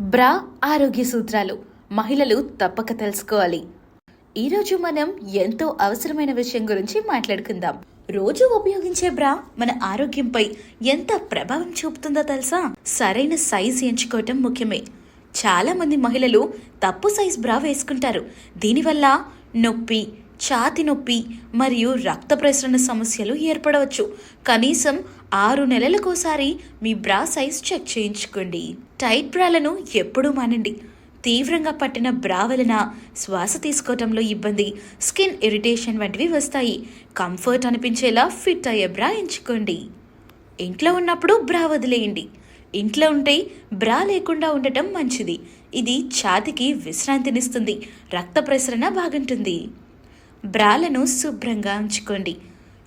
బ్రా ఆరోగ్య సూత్రాలు. మహిళలు తప్పక తెలుసుకోవాలి. ఈరోజు మనం ఎంతో అవసరమైన విషయం గురించి మాట్లాడుకుందాం. రోజు ఉపయోగించే బ్రా మన ఆరోగ్యంపై ఎంత ప్రభావం చూపుతుందో తెలుసా? సరైన సైజ్ ఎంచుకోవటం ముఖ్యమే. చాలా మంది మహిళలు తప్పు సైజ్ బ్రా వేసుకుంటారు. దీనివల్ల నొప్పి ఛాతి నొప్పి మరియు రక్త ప్రసరణ సమస్యలు ఏర్పడవచ్చు. కనీసం ఆరు నెలలకోసారి మీ బ్రా సైజ్ చెక్ చేయించుకోండి. టైట్ బ్రాలను ఎప్పుడూ మానండి. తీవ్రంగా పట్టిన బ్రా వలన శ్వాస తీసుకోవటంలో ఇబ్బంది స్కిన్ ఇరిటేషన్ వంటివి వస్తాయి. కంఫర్ట్ అనిపించేలా ఫిట్ అయ్యే బ్రా ఎంచుకోండి. ఇంట్లో ఉన్నప్పుడు బ్రా వదిలేయండి. ఇంట్లో ఉంటే బ్రా లేకుండా ఉండటం మంచిది. ఇది ఛాతికి విశ్రాంతినిస్తుంది. రక్త ప్రసరణ బాగుంటుంది. బ్రాలను శుభ్రంగా ఉంచుకోండి.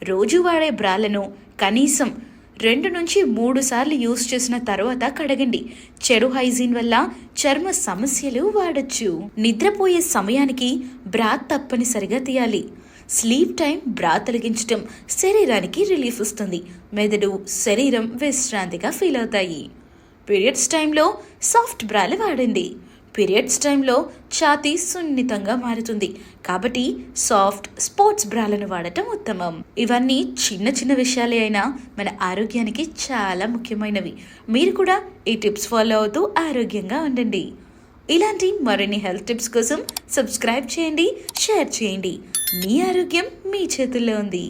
రోజు వాడే బ్రాలను కనీసం రెండు నుంచి మూడు సార్లు యూస్ చేసిన తర్వాత కడగండి. చెడు హైజీన్ వల్ల చర్మ సమస్యలు వాడచ్చు. నిద్రపోయే సమయానికి బ్రా తప్పనిసరిగా తీయాలి. స్లీప్ టైం బ్రా తొలగించటం శరీరానికి రిలీఫ్ ఇస్తుంది. మెదడు శరీరం విశ్రాంతిగా ఫీల్ అవుతాయి. పీరియడ్స్ టైంలో సాఫ్ట్ బ్రాలు వాడండి. పీరియడ్స్ టైంలో ఛాతీ సున్నితంగా మారుతుంది. కాబట్టి సాఫ్ట్ స్పోర్ట్స్ బ్రాలను వాడటం ఉత్తమం. ఇవన్నీ చిన్న చిన్న విషయాలే అయినా మన ఆరోగ్యానికి చాలా ముఖ్యమైనవి. మీరు కూడా ఈ టిప్స్ ఫాలో అవుతూ ఆరోగ్యంగా ఉండండి. ఇలాంటి మరిన్ని హెల్త్ టిప్స్ కోసం సబ్స్క్రైబ్ చేయండి షేర్ చేయండి. మీ ఆరోగ్యం మీ చేతుల్లో ఉంది.